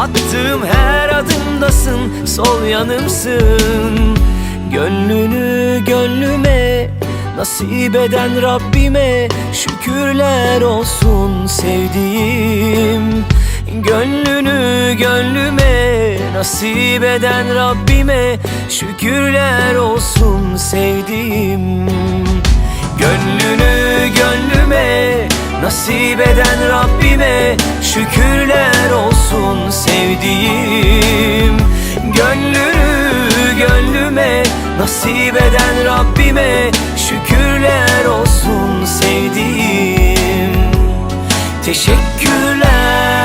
Attığım her adımdasın Sol yanımsın. Gönlünü gönlüme Nasip eden Rabbime Şükürler olsun sevdiğim. Gönlünü gönlüme Nasip eden Rabbime Şükürler olsun sevdiğim. Gönlünü gönlüme Nasip eden Rabbime Nasip eden Rabbime şükürler olsun sevdiğim. Teşekkürler.